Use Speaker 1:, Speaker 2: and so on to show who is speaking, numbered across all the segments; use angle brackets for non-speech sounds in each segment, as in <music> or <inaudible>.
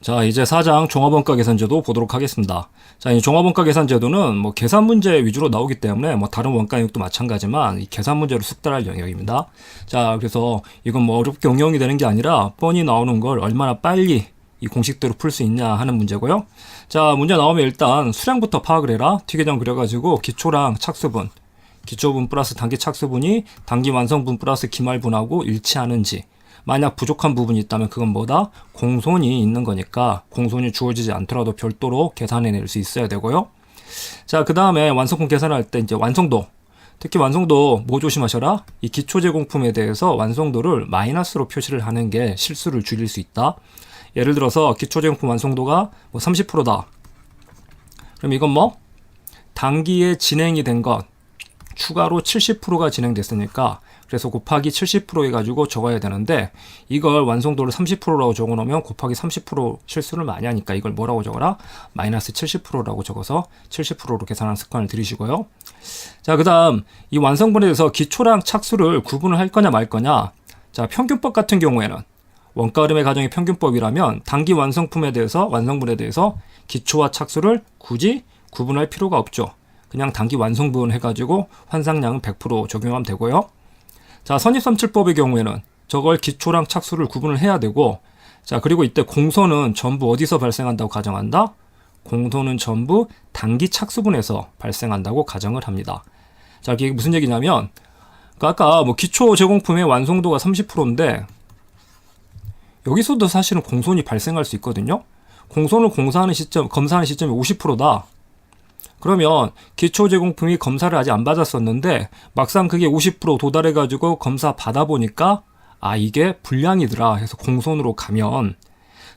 Speaker 1: 자, 이제 4장 종합원가 계산제도 보도록 하겠습니다. 자, 이 종합원가 계산제도는 뭐 계산 문제 위주로 나오기 때문에 뭐 다른 원가 영역도 마찬가지만 이 계산 문제로 숙달할 영역입니다. 자, 그래서 이건 뭐 어렵게 응용이 되는 게 아니라 뻔히 나오는 걸 얼마나 빨리 이 공식대로 풀 수 있냐 하는 문제고요. 자, 문제 나오면 일단 수량부터 파악을 해라. 튀계정 그려가지고 기초랑 착수분, 기초분 플러스 단기 착수분이 단기 완성분 플러스 기말분하고 일치하는지 만약 부족한 부분이 있다면 그건 뭐다? 공손이 있는 거니까 공손이 주어지지 않더라도 별도로 계산해낼 수 있어야 되고요. 자, 그 다음에 완성품 계산할 때 이제 완성도. 특히 완성도 뭐 조심하셔라? 이 기초 제공품에 대해서 완성도를 마이너스로 표시를 하는 게 실수를 줄일 수 있다. 예를 들어서 기초 제공품 완성도가 뭐 30%다. 그럼 이건 뭐? 단기에 진행이 된 것, 추가로 70%가 진행됐으니까 그래서 곱하기 70% 해가지고 적어야 되는데 이걸 완성도를 30%라고 적어놓으면 곱하기 30% 실수를 많이 하니까 이걸 뭐라고 적어라? 마이너스 70%라고 적어서 70%로 계산하는 습관을 들이시고요. 자, 그 다음 이 완성분에 대해서 기초랑 착수를 구분을 할 거냐 말 거냐. 자, 평균법 같은 경우에는 원가 흐름의 가정이 평균법이라면 단기 완성품에 대해서 완성분에 대해서 기초와 착수를 굳이 구분할 필요가 없죠. 그냥 단기 완성분 해가지고 환상량은 100% 적용하면 되고요. 자, 선입선출법의 경우에는 저걸 기초랑 착수를 구분을 해야 되고, 자, 그리고 이때 공소는 전부 어디서 발생한다고 가정한다? 공소는 전부 단기 착수분에서 발생한다고 가정을 합니다. 자, 이게 무슨 얘기냐면, 그러니까 아까 뭐 기초 제공품의 완성도가 30%인데, 여기서도 사실은 공손이 발생할 수 있거든요. 공손을 공사하는 시점, 검사하는 시점이 50%다. 그러면 기초 제공품이 검사를 아직 안 받았었는데 막상 그게 50% 도달해 가지고 검사 받아 보니까 아 이게 불량이더라 해서 공손으로 가면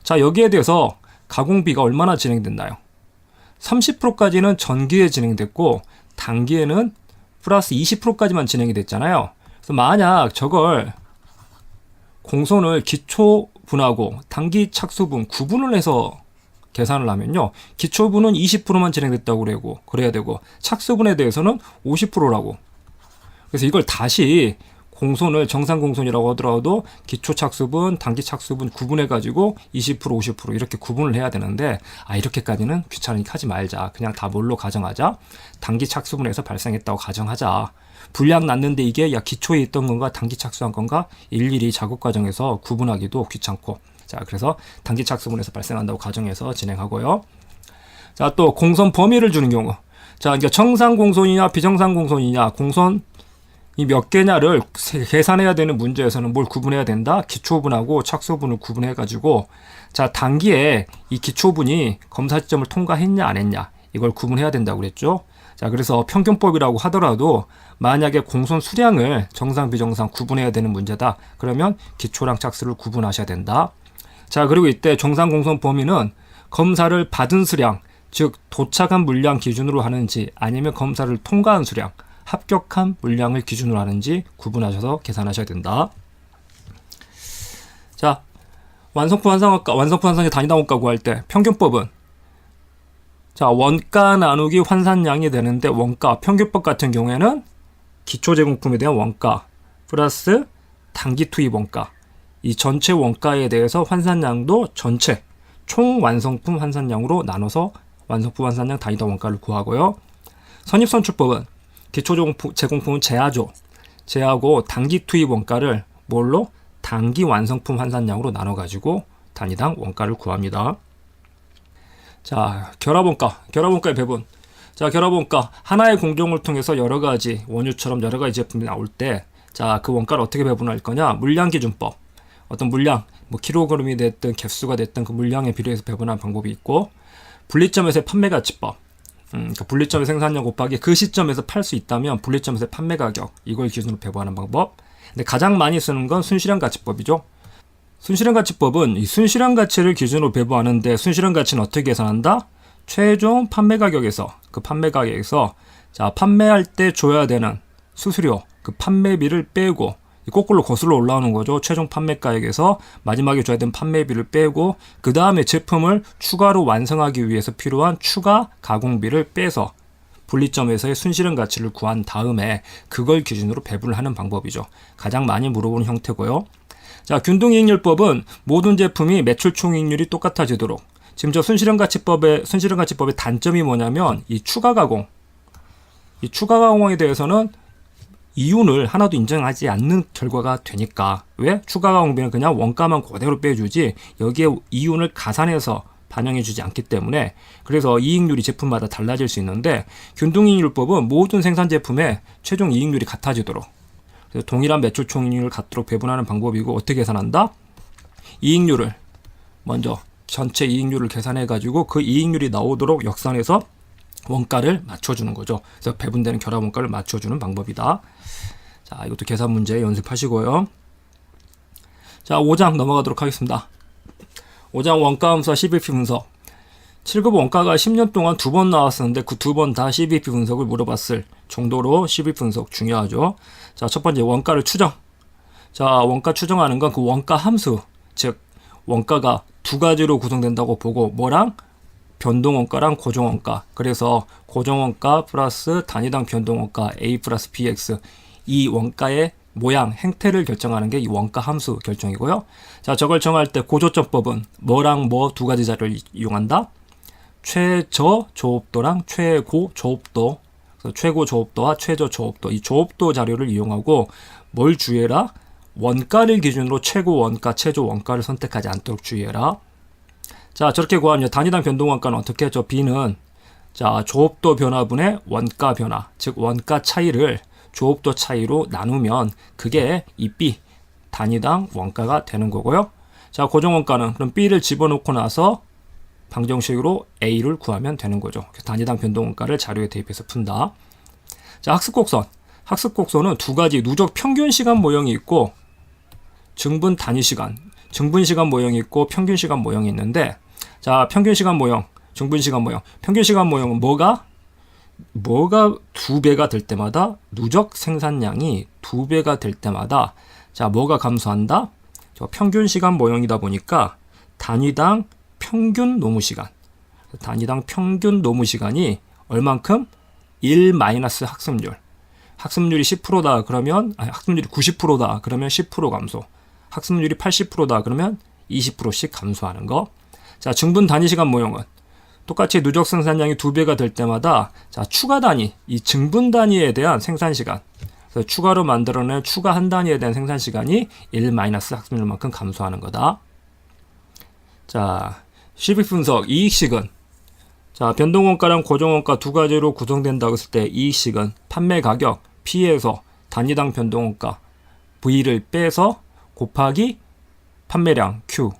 Speaker 1: 자 여기에 대해서 가공비가 얼마나 진행됐나요? 30%까지는 전기에 진행됐고 단기에는 플러스 20%까지만 진행이 됐잖아요. 그래서 만약 저걸 공손을 기초 분하고 단기 착수분 구분을 해서 계산을 하면요. 기초분은 20%만 진행됐다고 그래고 그래야 되고 착수분에 대해서는 50%라고. 그래서 이걸 다시 공손을 정상 공손이라고 하더라도 기초 착수분, 단기 착수분 구분해 가지고 20% 50% 이렇게 구분을 해야 되는데 아 이렇게까지는 귀찮으니까 하지 말자. 그냥 다 뭘로 가정하자. 단기 착수분에서 발생했다고 가정하자. 불량 났는데 이게 야 기초에 있던 건가 단기 착수한 건가 일일이 작업 과정에서 구분하기도 귀찮고 자, 그래서 단기 착수분에서 발생한다고 가정해서 진행하고요. 자, 또 공선 범위를 주는 경우. 자, 이제 정상 공손이냐 비정상 공손이냐 공선 이몇 개냐를 계산해야 되는 문제에서는 뭘 구분해야 된다? 기초분하고 착수분을 구분해 가지고 자, 단기에 이 기초분이 검사 지점을 통과했냐 안 했냐 이걸 구분해야 된다고 그랬죠. 자, 그래서 평균법이라고 하더라도 만약에 공손 수량을 정상 비정상 구분해야 되는 문제다. 그러면 기초랑 착수를 구분하셔야 된다. 자, 그리고 이때 정상 공선 범위는 검사를 받은 수량, 즉 도착한 물량 기준으로 하는지 아니면 검사를 통과한 수량, 합격한 물량을 기준으로 하는지 구분하셔서 계산하셔야 된다. 자, 완성품 환상학과, 완성품 환상의 단위당 원가 구할 때 평균법은 자, 원가 나누기 환산량이 되는데 원가 평균법 같은 경우에는 기초 제공품에 대한 원가 플러스 단기 투입 원가 이 전체 원가에 대해서 환산량도 전체 총 완성품 환산량으로 나눠서 완성품 환산량 단위당 원가를 구하고요. 선입선출법은 기초 제공품은 제하죠. 제하고 단기 투입 원가를 뭘로? 단기 완성품 환산량으로 나눠가지고 단위당 원가를 구합니다. 자, 결합원가. 결합원가의 배분. 자, 결합원가. 하나의 공정을 통해서 여러 가지 원유처럼 여러 가지 제품이 나올 때, 자, 그 원가를 어떻게 배분할 거냐? 물량 기준법. 어떤 물량, 뭐 킬로그램이 됐든 개수가 됐든 그 물량에 비례해서 배분하는 방법이 있고 분리점에서의 판매 가치법. 음, 그러니까 분리점의 생산량 곱하기 그 시점에서 팔 수 있다면 분리점에서의 판매 가격 이걸 기준으로 배분하는 방법. 근데 가장 많이 쓰는 건 순실현 가치법이죠. 순실현 가치법은 이 순실현 가치를 기준으로 배분하는데 순실현 가치는 어떻게 계산한다? 최종 판매 가격에서 그 판매 가격에서 자 판매할 때 줘야 되는 수수료 그 판매비를 빼고 거꾸로 거슬러 올라오는 거죠. 최종 판매가액에서 마지막에 줘야 되는 판매비를 빼고 그 다음에 제품을 추가로 완성하기 위해서 필요한 추가 가공비를 빼서 분리점에서의 순실현 가치를 구한 다음에 그걸 기준으로 배분을 하는 방법이죠. 가장 많이 물어보는 형태고요. 자, 균등이익률법은 모든 제품이 매출 총이익률이 똑같아지도록 지금 저 순실현 가치법의 순실현 가치법의 단점이 뭐냐면 이 추가 가공 이 추가 가공에 대해서는 이윤을 하나도 인정하지 않는 결과가 되니까. 왜? 추가 가공비는 그냥 원가만 그대로 빼주지 여기에 이윤을 가산해서 반영해주지 않기 때문에. 그래서 이익률이 제품마다 달라질 수 있는데 균등이익률법은 모든 생산 제품의 최종 이익률이 같아지도록. 동일한 매출 총이익률을 갖도록 배분하는 방법이고 어떻게 계산한다? 이익률을 먼저 전체 이익률을 계산해 가지고 그 이익률이 나오도록 역산해서 원가를 맞춰주는 거죠. 그래서 배분되는 결합 원가를 맞춰주는 방법이다. 자, 이것도 계산 문제 연습하시고요. 자, 5장 넘어가도록 하겠습니다. 5장 원가 함수와 CBP 분석. 7급 원가가 10년 동안 두 번 나왔었는데 그 두 번 다 CBP 분석을 물어봤을 정도로 CBP 분석 중요하죠. 자, 첫 번째 원가를 추정. 자, 원가 추정하는 건 그 원가 함수, 즉 원가가 두 가지로 구성된다고 보고 뭐랑 변동원가랑 고정원가. 그래서 고정원가 플러스 단위당 변동원가 A 플러스 BX 이 원가의 모양, 행태를 결정하는 게 이 원가 함수 결정이고요. 자, 저걸 정할 때 고조점법은 뭐랑 뭐 두 가지 자료를 이용한다. 최저 조업도랑 최고 조업도. 최고 조업도와 최저 조업도. 이 조업도 자료를 이용하고 뭘 주의해라? 원가를 기준으로 최고 원가, 최저 원가를 선택하지 않도록 주의해라. 자, 저렇게 구하면 단위당 변동 원가는 어떻게 했죠? B는 자, 조업도 변화분의 원가 변화, 즉 원가 차이를 조업도 차이로 나누면 그게 이 B 단위당 원가가 되는 거고요. 자, 고정 원가는 그럼 B를 집어넣고 나서 방정식으로 A를 구하면 되는 거죠. 단위당 변동 원가를 자료에 대입해서 푼다. 자, 학습 곡선. 학습 곡선은 두 가지 누적 평균 시간 모형이 있고 증분 단위 시간, 증분 시간 모형이 있고 평균 시간 모형이 있는데 자, 평균 시간 모형, 증분 시간 모형. 평균 시간 모형은 뭐가 뭐가 두 배가 될 때마다 누적 생산량이 두 배가 될 때마다 자, 뭐가 감소한다? 저 평균 시간 모형이다 보니까 단위당 평균 노무 시간. 단위당 평균 노무 시간이 얼만큼? 1 마이너스 학습률. 학습률이 10%다 그러면 아니, 학습률이 90%다 그러면 10% 감소. 학습률이 80%다 그러면 20%씩 감소하는 거. 자, 증분 단위 시간 모형은 똑같이 누적 생산량이 두 배가 될 때마다 자, 추가 단위, 이 증분 단위에 대한 생산 시간. 그래서 추가로 만들어낸 추가 한 단위에 대한 생산 시간이 1 마이너스 학습률만큼 감소하는 거다. 자, 시비 분석 이익식은 자, 변동원가랑 고정원가 두 가지로 구성된다고 했을 때 이익식은 판매 가격 P에서 단위당 변동원가 V를 빼서 곱하기 판매량 Q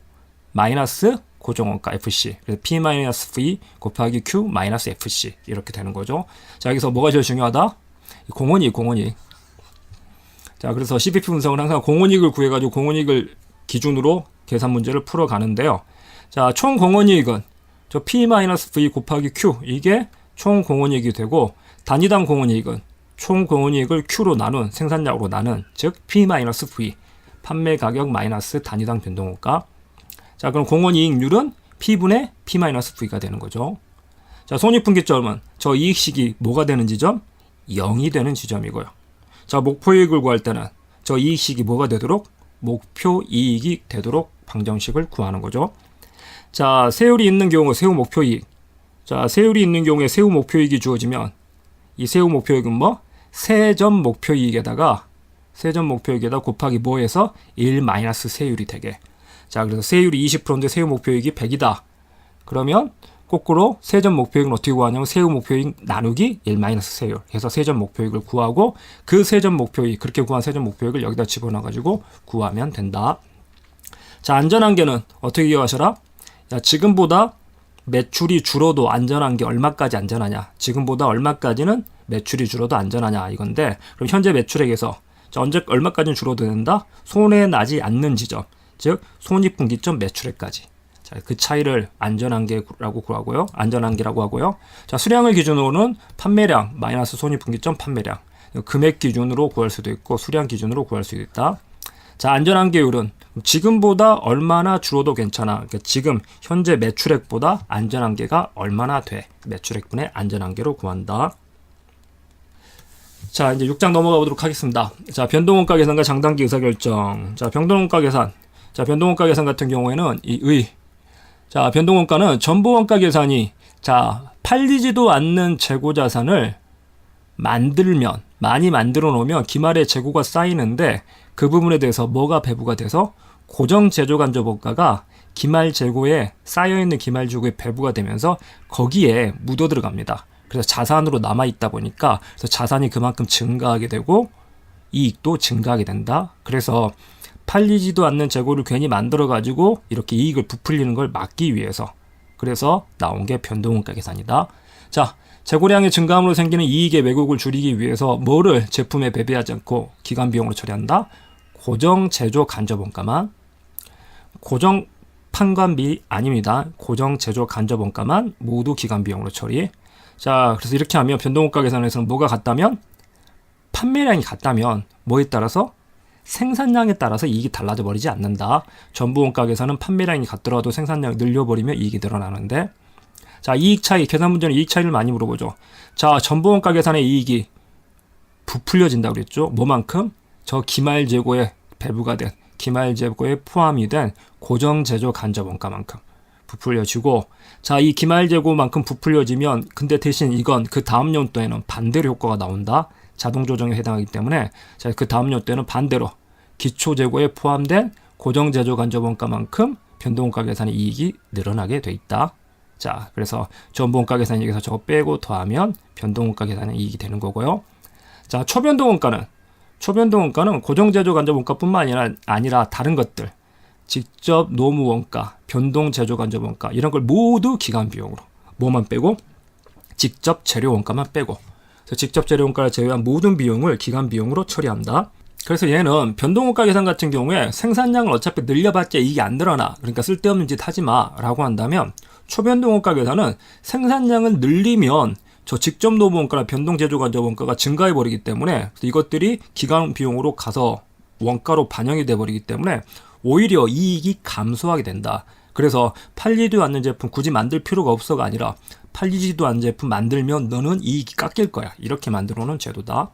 Speaker 1: 마이너스 고정원가 FC 그래서 P 마이너스 V 곱하기 Q 마이너스 FC 이렇게 되는 거죠. 자 여기서 뭐가 제일 중요하다? 공원이익 공원이익. 자 그래서 CBP 분석은 항상 공원이익을 구해가지고 공원이익을 기준으로 계산 문제를 풀어가는데요. 자총 공원이익은 저 P 마이너스 V 곱하기 Q 이게 총 공원이익이 되고 단위당 공원이익은 총 공원이익을 Q로 나눈 생산량으로 나눈 즉 P 마이너스 V 판매 가격 마이너스 단위당 변동원가. 자, 그럼 공원 이익률은 P분의 P-V가 되는 거죠. 자, 손익분기점은 저 이익식이 뭐가 되는 지점? 0이 되는 지점이고요. 자, 목표 이익을 구할 때는 저 이익식이 뭐가 되도록? 목표 이익이 되도록 방정식을 구하는 거죠. 자, 세율이 있는 경우 세후 목표 이익. 자, 세율이 있는 경우에 세후 목표 이익이 주어지면 이 세후 목표 이익은 뭐? 세점 목표 이익에다가 세점 목표액에다 곱하기 뭐해서 1 마이너스 세율이 되게. 자, 그래서 세율이 20%인데 세율 목표액이 100이다. 그러면 거꾸로 세점 목표액은 어떻게 구하냐면 세후 목표액 나누기 1 마이너스 세율. 해서 세점 목표액을 구하고 그 세점 목표액 그렇게 구한 세점 목표액을 여기다 집어넣어 가지고 구하면 된다. 자, 안전한계는 어떻게 기억하셔라? 야, 지금보다 매출이 줄어도 안전한 게 얼마까지 안전하냐? 지금보다 얼마까지는 매출이 줄어도 안전하냐 이건데 그럼 현재 매출액에서 자, 언제 얼마까지는 줄어도 된다? 손해 나지 않는 지점, 즉 손익분기점 매출액까지. 자, 그 차이를 안전한계라고 구하고요. 안전한계라고 하고요. 자, 수량을 기준으로는 판매량 마이너스 손익분기점 판매량. 금액 기준으로 구할 수도 있고 수량 기준으로 구할 수도 있다. 자, 안전한계율은 지금보다 얼마나 줄어도 괜찮아. 그러니까 지금 현재 매출액보다 안전한계가 얼마나 돼. 매출액분의 안전한계로 구한다. 자, 이제 6장 넘어가 보도록 하겠습니다. 자, 변동원가 계산과 장단기 의사결정. 자, 변동원가 계산. 자, 변동원가 계산 같은 경우에는 이 의. 자, 변동원가는 전부원가 계산이 자, 팔리지도 않는 재고 자산을 만들면 많이 만들어 놓으면 기말에 재고가 쌓이는데 그 부분에 대해서 뭐가 배부가 돼서 고정 제조 간접 원가가 기말 재고에 쌓여 있는 기말 재고에 배부가 되면서 거기에 묻어 들어갑니다. 그래서 자산으로 남아 있다 보니까 그래서 자산이 그만큼 증가하게 되고 이익도 증가하게 된다. 그래서 팔리지도 않는 재고를 괜히 만들어 가지고 이렇게 이익을 부풀리는 걸 막기 위해서 그래서 나온 게 변동원가 계산이다. 자, 재고량의 증가함으로 생기는 이익의 왜곡을 줄이기 위해서 뭐를 제품에 배배하지 않고 기간 비용으로 처리한다? 고정 제조 간접 원가만 고정 판관비 아닙니다. 고정 제조 간접 원가만 모두 기간 비용으로 처리. 자, 그래서 이렇게 하면 변동원가 계산에서는 뭐가 같다면 판매량이 같다면 뭐에 따라서 생산량에 따라서 이익이 달라져 버리지 않는다. 전부 원가 계산은 판매량이 같더라도 생산량이 늘려버리면 이익이 늘어나는데 자, 이익 차이, 계산 문제는 이익 차이를 많이 물어보죠. 자, 전부 원가 계산의 이익이 부풀려진다고 그랬죠. 뭐만큼? 저 기말 재고에 배부가 된 기말 재고에 포함이 된 고정 제조 간접 원가만큼 부풀려지고 자, 이 기말 재고만큼 부풀려지면 근데 대신 이건 그 다음 연도에는 반대로 효과가 나온다. 자동 조정에 해당하기 때문에 자, 그 다음 연도에는 반대로 기초 재고에 포함된 고정 제조 간접 원가만큼 변동 원가 계산의 이익이 늘어나게 돼 있다. 자, 그래서 전부 원가 계산 여기서 저거 빼고 더하면 변동 원가 계산의 이익이 되는 거고요. 자, 초변동 원가는 초변동 원가는 고정 제조 간접 원가뿐만 아니라 아니라 다른 것들 직접 노무 원가, 변동 제조 간접 원가 이런 걸 모두 기간 비용으로 뭐만 빼고 직접 재료 원가만 빼고 직접 재료 원가를 제외한 모든 비용을 기간 비용으로 처리한다. 그래서 얘는 변동원가 계산 같은 경우에 생산량을 어차피 늘려봤자 이익이 안 늘어나. 그러니까 쓸데없는 짓 하지 마. 라고 한다면 초변동원가 계산은 생산량을 늘리면 저 직접 노무원가나 변동제조간접 원가가 증가해 버리기 때문에 이것들이 기간 비용으로 가서 원가로 반영이 돼 버리기 때문에 오히려 이익이 감소하게 된다. 그래서 팔리지도 않는 제품 굳이 만들 필요가 없어가 아니라 팔리지도 않는 제품 만들면 너는 이익이 깎일 거야. 이렇게 만들어 놓은 제도다.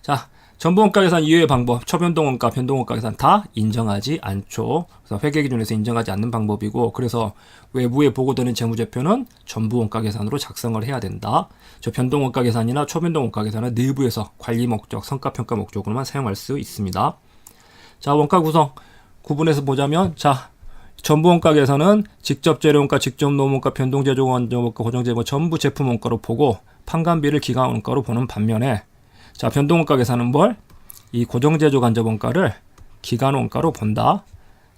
Speaker 1: 자, 전부원가 계산 이외의 방법, 초변동원가, 변동원가 계산 다 인정하지 않죠. 그래서 회계 기준에서 인정하지 않는 방법이고, 그래서 외부에 보고되는 재무제표는 전부원가 계산으로 작성을 해야 된다. 저 변동원가 계산이나 초변동원가 계산은 내부에서 관리 목적, 성과평가 목적으로만 사용할 수 있습니다. 자, 원가 구성 구분해서 보자면, 자, 전부원가 계산은 직접 재료원가, 직접 노무원가, 변동제조원가, 고정제조 전부 제품 원가로 보고 판관비를 기간 원가로 보는 반면에 자, 변동원가 계산은 뭘? 이 고정제조 간접 원가를 기간 원가로 본다.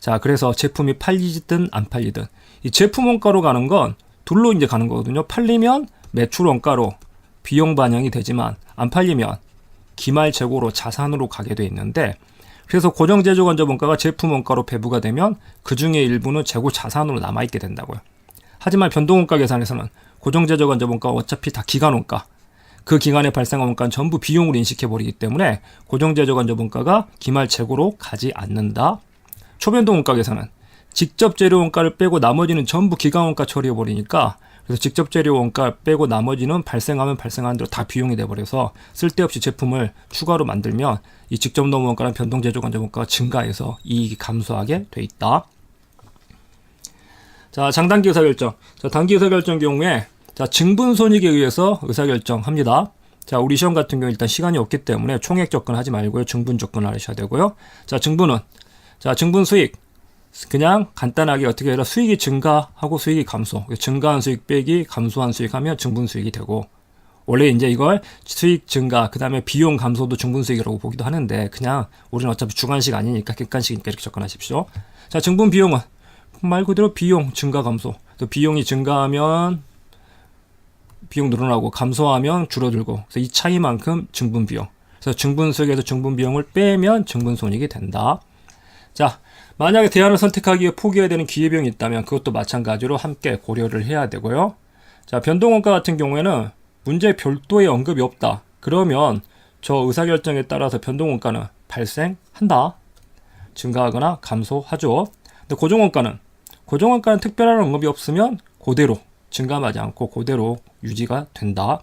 Speaker 1: 자, 그래서 제품이 팔리든 안 팔리든 이 제품 원가로 가는 건 둘로 이제 가는 거거든요. 팔리면 매출 원가로 비용 반영이 되지만 안 팔리면 기말 재고로 자산으로 가게 돼 있는데 그래서 고정 제조 간접 원가가 제품 원가로 배부가 되면 그 중에 일부는 재고 자산으로 남아 있게 된다고요. 하지만 변동 원가 계산에서는 고정 제조 간접 원가가 어차피 다 기간 원가 그 기간에 발생한 원가는 전부 비용으로 인식해 버리기 때문에 고정제조 간접 원가가 기말 재고로 가지 않는다. 초변동 원가 계산은 직접 재료 원가를 빼고 나머지는 전부 기간 원가 처리해 버리니까 그래서 직접 재료 원가 빼고 나머지는 발생하면 발생하는 대로 다 비용이 돼 버려서 쓸데없이 제품을 추가로 만들면 이 직접 노무 원가는 변동 제조 간접 원가가 증가해서 이익이 감소하게 돼 있다. 자, 장단기 의사결정. 자, 단기 의사결정 경우에 자, 증분 손익에 의해서 의사결정합니다. 자, 우리 시험 같은 경우 일단 시간이 없기 때문에 총액 접근하지 말고요. 증분 접근을 하셔야 되고요. 자, 증분은 자, 증분 수익 그냥 간단하게 어떻게 해라 수익이 증가하고 수익이 감소. 증가한 수익 빼기 감소한 수익 하면 증분 수익이 되고 원래 이제 이걸 수익 증가 그 다음에 비용 감소도 증분 수익이라고 보기도 하는데 그냥 우리는 어차피 주간식 아니니까 객관식이니까 이렇게 접근하십시오. 자, 증분 비용은 말 그대로 비용 증가 감소. 또 비용이 증가하면 비용 늘어나고 감소하면 줄어들고 그래서 이 차이만큼 증분 비용. 그래서 증분 수익에서 증분 비용을 빼면 증분 손익이 된다. 자, 만약에 대안을 선택하기 위해 포기해야 되는 기회비용이 있다면 그것도 마찬가지로 함께 고려를 해야 되고요. 자, 변동원가 같은 경우에는 문제 별도의 언급이 없다. 그러면 저 의사결정에 따라서 변동원가는 발생한다. 증가하거나 감소하죠. 근데 고정원가는 고정원가는 특별한 언급이 없으면 그대로 증감하지 않고 그대로 유지가 된다.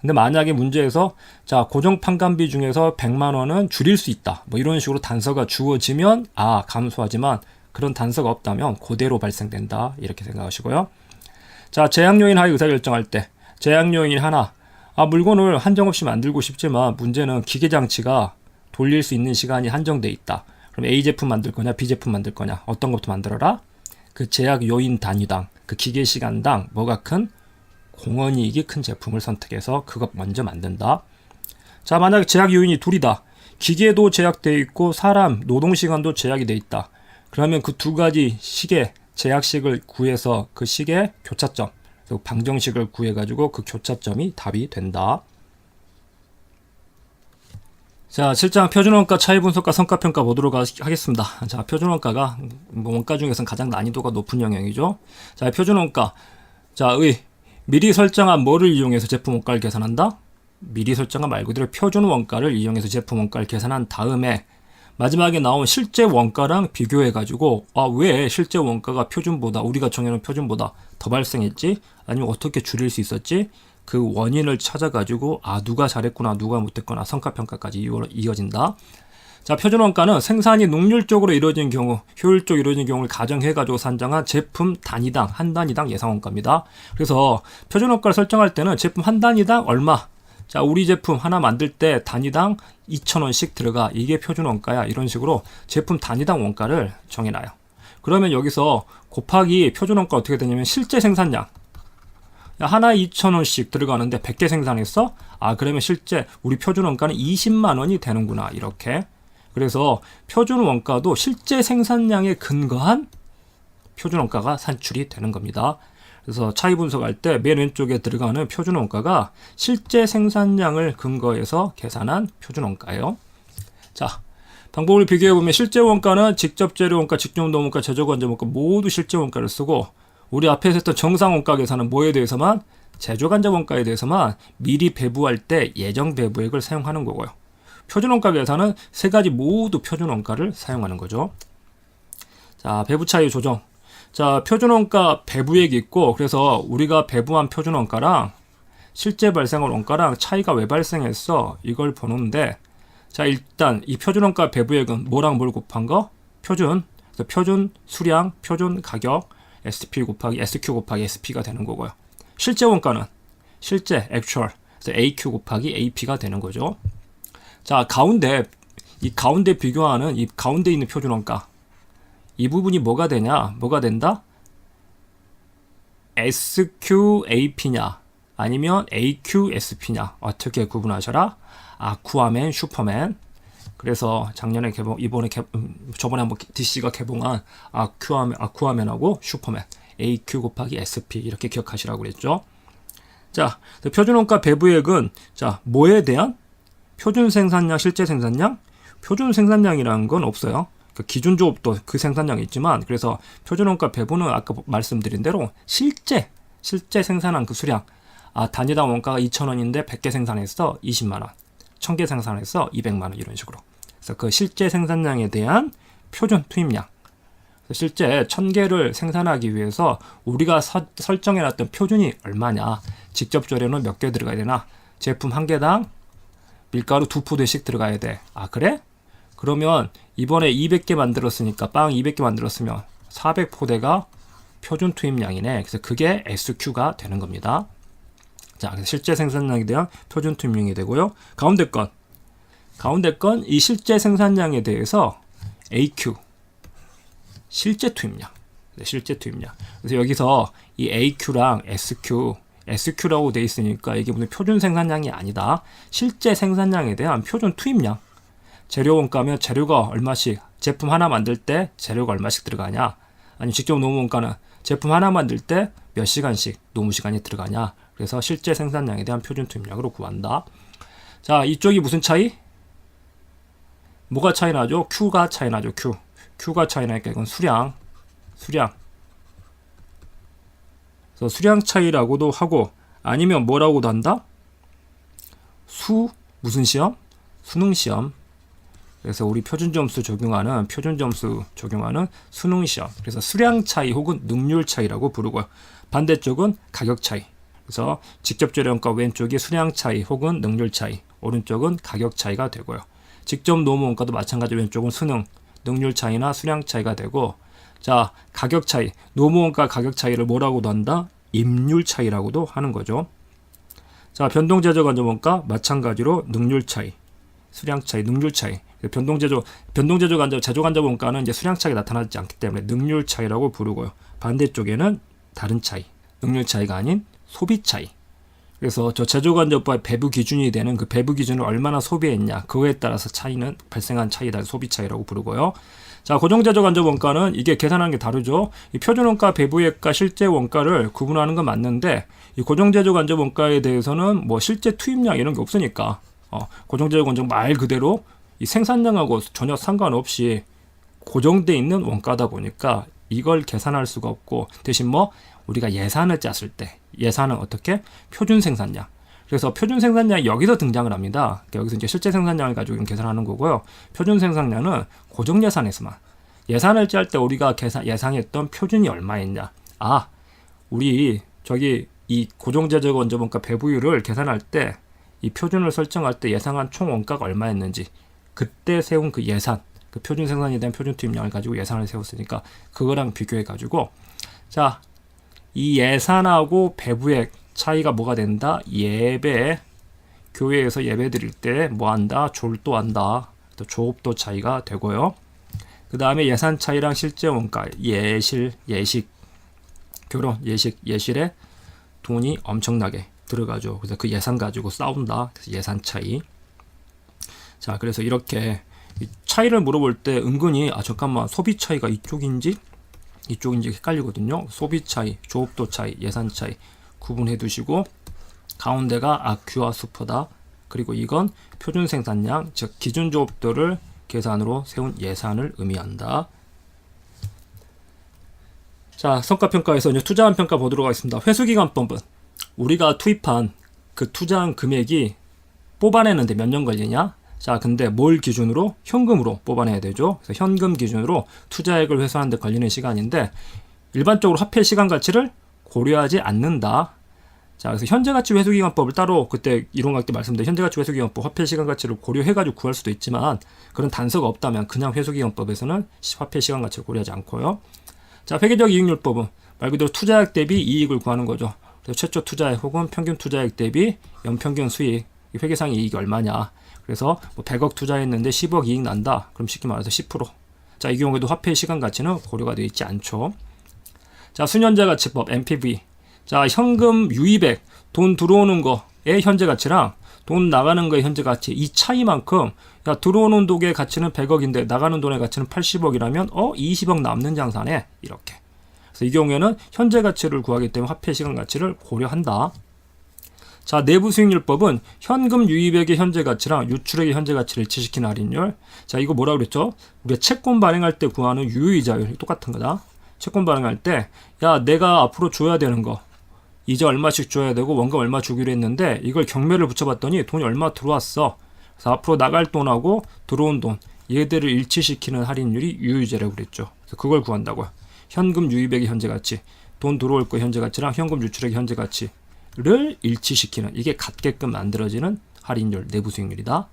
Speaker 1: 근데 만약에 문제에서 자 고정 판관비 중에서 100만 원은 줄일 수 있다. 뭐 이런 식으로 단서가 주어지면 아 감소하지만 그런 단서가 없다면 그대로 발생된다 이렇게 생각하시고요. 자 제약 요인 하에 의사 결정할 때 제약 요인 하나 아 물건을 한정없이 만들고 싶지만 문제는 기계 장치가 돌릴 수 있는 시간이 한정돼 있다. 그럼 A 제품 만들 거냐 B 제품 만들 거냐 어떤 것부터 만들어라? 그 제약 요인 단위당 그 기계 시간당 뭐가 큰 공헌이익이 큰 제품을 선택해서 그것 먼저 만든다. 자, 만약 제약 요인이 둘이다. 기계도 제약되어 있고 사람 노동 시간도 제약이 돼 있다. 그러면 그 두 가지 시계 제약식을 구해서 그 시계 교차점 그리고 방정식을 구해 가지고 그 교차점이 답이 된다. 자, 실장 표준원가 차이 분석과 성과 평가 보도록 하- 하겠습니다. 자, 표준원가가 뭐 원가 중에서는 가장 난이도가 높은 영역이죠. 자, 표준원가. 자, 의 미리 설정한 뭐를 이용해서 제품 원가를 계산한다? 미리 설정한 말 그대로 표준 원가를 이용해서 제품 원가를 계산한 다음에 마지막에 나온 실제 원가랑 비교해 가지고 아 왜 실제 원가가 표준보다 우리가 정해놓은 표준보다 더 발생했지? 아니면 어떻게 줄일 수 있었지? 그 원인을 찾아 가지고 아 누가 잘했구나 누가 못했구나 성과 평가까지 이어- 이어진다. 자, 표준 원가는 생산이 능률적으로 이루어진 경우, 효율적으로 이루어진 경우를 가정해 가지고 산정한 제품 단위당 한 단위당 예상 원가입니다. 그래서 표준 원가를 설정할 때는 제품 한 단위당 얼마? 자, 우리 제품 하나 만들 때 단위당 2,000원씩 들어가. 이게 표준 원가야. 이런 식으로 제품 단위당 원가를 정해 놔요. 그러면 여기서 곱하기 표준 원가 어떻게 되냐면 실제 생산량 야, 하나에 2,000원씩 들어가는데 100개 생산했어? 아, 그러면 실제 우리 표준 원가는 20만 원이 되는구나. 이렇게. 그래서 표준 원가도 실제 생산량에 근거한 표준 원가가 산출이 되는 겁니다. 그래서 차이 분석할 때 맨 왼쪽에 들어가는 표준 원가가 실제 생산량을 근거해서 계산한 표준 원가예요. 자, 방법을 비교해 보면 실제 원가는 직접 재료 원가, 직접 노무 원가, 제조 관점 원가 모두 실제 원가를 쓰고 우리 앞에서 했던 정상 원가 계산은 뭐에 대해서만 제조 간접 원가에 대해서만 미리 배부할 때 예정 배부액을 사용하는 거고요. 표준 원가 계산은 세 가지 모두 표준 원가를 사용하는 거죠. 자, 배부 차이 조정. 자, 표준 원가 배부액이 있고 그래서 우리가 배부한 표준 원가랑 실제 발생한 원가랑 차이가 왜 발생했어? 이걸 보는데 자, 일단 이 표준 원가 배부액은 뭐랑 뭘 곱한 거? 표준. 표준 수량, 표준 가격, SP 곱하기 SQ 곱하기 SP가 되는 거고요. 실제 원가는 실제 actual. AQ 곱하기 AP가 되는 거죠. 자, 가운데 이 가운데 비교하는 이 가운데 있는 표준 원가 이 부분이 뭐가 되냐? 뭐가 된다? SQAP냐? 아니면 AQSP냐? 어떻게 구분하셔라? 아쿠아맨, 슈퍼맨. 그래서 작년에 개봉, 이번에 개, 음, 저번에 한번 DC가 개봉한 아쿠아맨, 아쿠아맨하고 슈퍼맨. AQ 곱하기 SP 이렇게 기억하시라고 그랬죠. 자, 표준원가 배부액은 자 뭐에 대한 표준 생산량, 실제 생산량? 표준 생산량이라는 건 없어요. 그 기준 조업도 그 생산량이 있지만 그래서 표준원가 배부는 아까 말씀드린 대로 실제 실제 생산한 그 수량 아 단위당 원가가 2,000원인데 100개 생산했어 20만 원 1000개 생산했어 200만 원 이런 식으로 그래서 그 실제 생산량에 대한 표준 투입량 실제 1000개를 생산하기 위해서 우리가 서- 설정해놨던 표준이 얼마냐 직접 조련은 몇 개 들어가야 되나 제품 한 개당 밀가루 두 포대씩 들어가야 돼. 아, 그래? 그러면 이번에 200개 만들었으니까 빵 200개 만들었으면 400포대가 표준 투입량이네. 그래서 그게 SQ가 되는 겁니다. 자, 실제 생산량에 대한 표준 투입량이 되고요. 가운데 건. 가운데 건 이 실제 생산량에 대해서 AQ. 실제 투입량. 네, 실제 투입량. 그래서 여기서 이 AQ랑 SQ SQ라고 돼 있으니까 이게 무슨 표준 생산량이 아니다. 실제 생산량에 대한 표준 투입량. 재료 원가면 재료가 얼마씩 제품 하나 만들 때 재료가 얼마씩 들어가냐? 아니 직접 노무 원가는 제품 하나 만들 때 몇 시간씩 노무 시간이 들어가냐? 그래서 실제 생산량에 대한 표준 투입량으로 구한다. 자, 이쪽이 무슨 차이? 뭐가 차이 나죠? Q가 차이 나죠. Q. Q가 차이 나니까 이건 수량. 수량. 그래서 수량 차이라고도 하고 아니면 뭐라고도 한다? 수 무슨 시험? 수능 시험. 그래서 우리 표준 점수 적용하는 표준 점수 적용하는 수능 시험. 그래서 수량 차이 혹은 능률 차이라고 부르고요. 반대쪽은 가격 차이. 그래서 직접 재료원가 왼쪽이 수량 차이 혹은 능률 차이, 오른쪽은 가격 차이가 되고요. 직접 노무 원가도 마찬가지 왼쪽은 수능, 능률 차이나 수량 차이가 되고 자, 가격 차이, 노무 원가 가격 차이를 뭐라고도 한다? 임률 차이라고도 하는 거죠. 자, 변동 제조 간접 원가 마찬가지로 능률 차이, 수량 차이, 능률 차이. 변동 제조 변동 제조 간접 제조 간접 원가는 이제 수량 차이가 나타나지 않기 때문에 능률 차이라고 부르고요. 반대쪽에는 다른 차이, 능률 차이가 아닌 소비 차이. 그래서 저 제조 간접과 배부 기준이 되는 그 배부 기준을 얼마나 소비했냐 그거에 따라서 차이는 발생한 차이다 소비 차이라고 부르고요. 자 고정 제조 간접 원가는 이게 계산하는 게 다르죠. 이 표준 원가, 배부액과 실제 원가를 구분하는 건 맞는데 이 고정 제조 간접 원가에 대해서는 뭐 실제 투입량 이런 게 없으니까 어, 고정 제조 간접 말 그대로 이 생산량하고 전혀 상관없이 고정돼 있는 원가다 보니까 이걸 계산할 수가 없고 대신 뭐 우리가 예산을 짰을 때 예산은 어떻게 표준 생산량 그래서 표준 생산량이 여기서 등장을 합니다. 여기서 이제 실제 생산량을 가지고 계산하는 거고요. 표준 생산량은 고정 예산에서만 예산을 짤 때 우리가 계산 예상했던 표준이 얼마였냐? 아, 우리 저기 이 고정 제조 원자원가 배부율을 계산할 때 이 표준을 설정할 때 예상한 총 원가가 얼마였는지 그때 세운 그 예산 그 표준 생산에 대한 표준 투입량을 가지고 예산을 세웠으니까 그거랑 비교해 가지고 자 이 예산하고 배부액 차이가 뭐가 된다? 예배. 교회에서 예배 드릴 때 뭐 한다? 졸도한다. 또 조업도 차이가 되고요. 그 다음에 예산 차이랑 실제 원가 예실 예식. 결혼 예식 예실에 돈이 엄청나게 들어가죠. 그래서 그 예산 가지고 싸운다. 그래서 예산 차이. 자, 그래서 이렇게 이 차이를 물어볼 때 은근히 아 잠깐만 소비 차이가 이쪽인지 이쪽인지 헷갈리거든요. 소비 차이, 조업도 차이, 예산 차이 구분해 두시고 가운데가 아큐아 수퍼다. 그리고 이건 표준 생산량, 즉 기준 조업도를 계산으로 세운 예산을 의미한다. 자, 성과평가에서 이제 투자한 평가 보도록 하겠습니다. 회수기간법은 우리가 투입한 그 투자한 금액이 뽑아내는데 몇 년 걸리냐? 자, 근데 뭘 기준으로? 현금으로 뽑아내야 되죠. 그래서 현금 기준으로 투자액을 회수하는 데 걸리는 시간인데 일반적으로 화폐 시간 가치를 고려하지 않는다. 자, 그래서 현재 가치 회수 기간법을 따로 그때 이론학 때 말씀드린 현재 가치 회수 기간법 화폐 시간 가치를 고려해 가지고 구할 수도 있지만 그런 단서가 없다면 그냥 회수 기간법에서는 화폐 시간 가치를 고려하지 않고요. 자, 회계적 이익률법은 말 그대로 투자액 대비 이익을 구하는 거죠. 그래서 최초 투자액 혹은 평균 투자액 대비 연평균 수익, 회계상 이익이 얼마냐. 그래서 뭐 100억 투자했는데 10억 이익 난다. 그럼 쉽게 말해서 10%. 자, 이 경우에도 화폐의 시간 가치는 고려가 되어 있지 않죠. 자, 수년자 가치법 NPV. 자, 현금 유입액, 돈 들어오는 거의 현재 가치랑 돈 나가는 거의 현재 가치 이 차이만큼 야 들어오는 돈의 가치는 100억인데 나가는 돈의 가치는 80억이라면 어 20억 남는 장사네 이렇게. 그래서 이 경우에는 현재 가치를 구하기 때문에 화폐 시간 가치를 고려한다. 자, 내부 수익률법은 현금 유입액의 현재 가치랑 유출액의 현재 가치를 일치시키는 할인율. 자, 이거 뭐라 그랬죠? 우리가 채권 발행할 때 구하는 유효이자율 똑같은 거다. 채권 발행할 때, 야, 내가 앞으로 줘야 되는 거. 이자 얼마씩 줘야 되고 원금 얼마 주기로 했는데 이걸 경매를 붙여봤더니 돈이 얼마 들어왔어. 그래서 앞으로 나갈 돈하고 들어온 돈 얘들을 일치시키는 할인율이 유효이자라고 그랬죠. 그래서 그걸 구한다고요. 현금 유입액의 현재 가치, 돈 들어올 거 현재 가치랑 현금 유출액의 현재 가치 를 일치시키는 이게 같게끔 만들어지는 할인율 내부 수익률이다.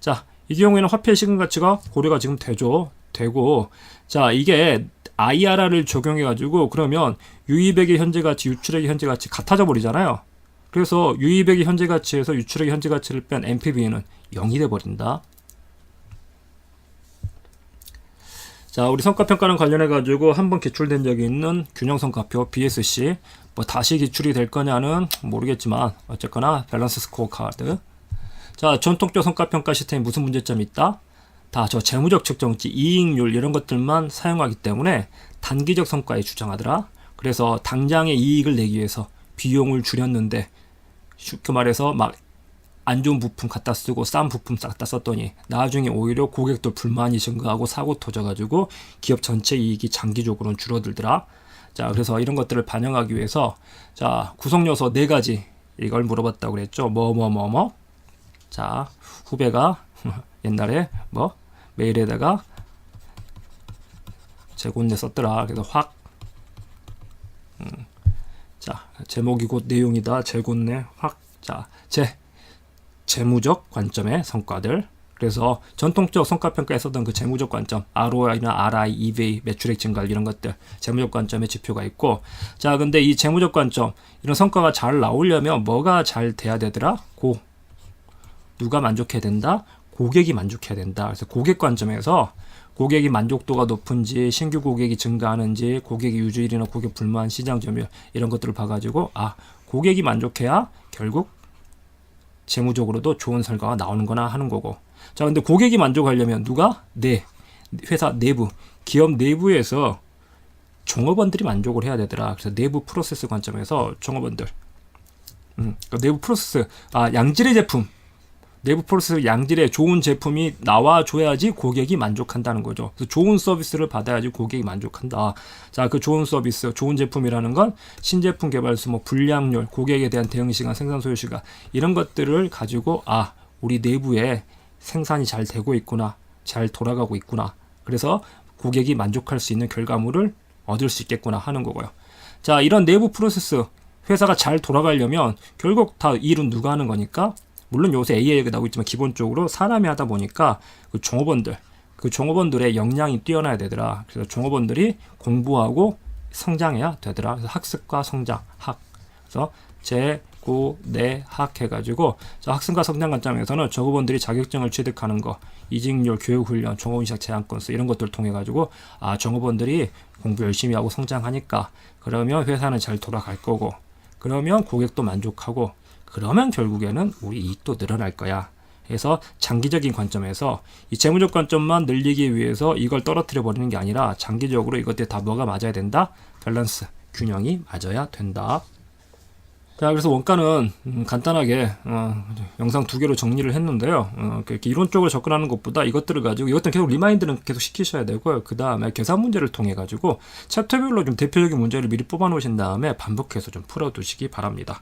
Speaker 1: 자, 이 경우에는 화폐 시간 가치가 고려가 지금 되죠. 되고 자, 이게 IRR을 적용해 가지고 그러면 유입액의 현재 가치, 유출액의 현재 가치 같아져 버리잖아요. 그래서 유입액의 현재 가치에서 유출액의 현재 가치를 뺀 NPV는 0이 돼 버린다. 자, 우리 성과평가랑 관련해 가지고 한 번 기출된 적이 있는 균형성과표 BSC 뭐 다시 기출이 될 거냐는 모르겠지만 어쨌거나 밸런스 스코어 카드. 자, 전통적 성과평가 시스템이 무슨 문제점이 있다? 다 저 재무적 측정치, 이익률 이런 것들만 사용하기 때문에 단기적 성과에 주장하더라. 그래서 당장의 이익을 내기 위해서 비용을 줄였는데 쉽게 말해서 막 안 좋은 부품 갖다 쓰고 싼 부품 갖다 썼더니 나중에 오히려 고객도 불만이 증가하고 사고 터져가지고 기업 전체 이익이 장기적으로는 줄어들더라. 자, 그래서 이런 것들을 반영하기 위해서 자, 구성 요소 네 가지 이걸 물어봤다고 그랬죠. 뭐 뭐 뭐 뭐. 자, 후배가 <laughs> 옛날에 뭐 메일에다가 재곤내 썼더라. 그래서 확 음. 자, 제목이 곧 내용이다. 재곤내 확. 자, 재 재무적 관점의 성과들. 그래서 전통적 성과평가에 썼던 그 재무적 관점, ROI나 RI, EV, 매출액 증가율 이런 것들, 재무적 관점의 지표가 있고, 자, 근데 이 재무적 관점, 이런 성과가 잘 나오려면 뭐가 잘 돼야 되더라? 고. 누가 만족해야 된다? 고객이 만족해야 된다. 그래서 고객 관점에서 고객이 만족도가 높은지, 신규 고객이 증가하는지, 고객의 유지율이나 고객 불만, 시장 점유율 이런 것들을 봐가지고 아 고객이 만족해야 결국 재무적으로도 좋은 결과가 나오는거나 하는 거고. 자, 근데 고객이 만족하려면 누가? 네. 회사 내부, 기업 내부에서 종업원들이 만족을 해야 되더라. 그래서 내부 프로세스 관점에서 종업원들. 음, 그 내부 프로세스, 아, 양질의 제품. 내부 프로세스 양질의 좋은 제품이 나와줘야지 고객이 만족한다는 거죠. 그래서 좋은 서비스를 받아야지 고객이 만족한다. 자, 그 좋은 서비스, 좋은 제품이라는 건 신제품 개발 수, 뭐 불량률, 고객에 대한 대응 시간, 생산 소요 시간 이런 것들을 가지고 아, 우리 내부에 생산이 잘 되고 있구나, 잘 돌아가고 있구나. 그래서 고객이 만족할 수 있는 결과물을 얻을 수 있겠구나 하는 거고요. 자, 이런 내부 프로세스 회사가 잘 돌아가려면 결국 다 일은 누가 하는 거니까 물론 요새 AI가 나오고 있지만 기본적으로 사람이 하다 보니까 그 종업원들 그 종업원들의 역량이 뛰어나야 되더라. 그래서 종업원들이 공부하고 성장해야 되더라. 그래서 학습과 성장, 학. 그래서 재, 고, 내, 학 해가지고 자, 학습과 성장 관점에서는 종업원들이 자격증을 취득하는 거, 이직률, 교육훈련, 시작 제한 건수 이런 것들을 통해 가지고 아 종업원들이 공부 열심히 하고 성장하니까 그러면 회사는 잘 돌아갈 거고 그러면 고객도 만족하고 그러면 결국에는 우리 이익도 늘어날 거야. 그래서 장기적인 관점에서 이 재무적 관점만 늘리기 위해서 이걸 떨어뜨려 버리는 게 아니라 장기적으로 이것들 다 뭐가 맞아야 된다? 밸런스, 균형이 맞아야 된다. 자, 그래서 원가는 음, 간단하게 어, 영상 두 개로 정리를 했는데요. 어, 이렇게 이론적으로 접근하는 것보다 이것들을 가지고 이것들은 계속 리마인드는 계속 시키셔야 되고요. 그 다음에 계산 문제를 통해 가지고 챕터별로 좀 대표적인 문제를 미리 뽑아 놓으신 다음에 반복해서 좀 풀어 두시기 바랍니다.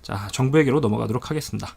Speaker 1: 자, 정부에게로 넘어가도록 하겠습니다.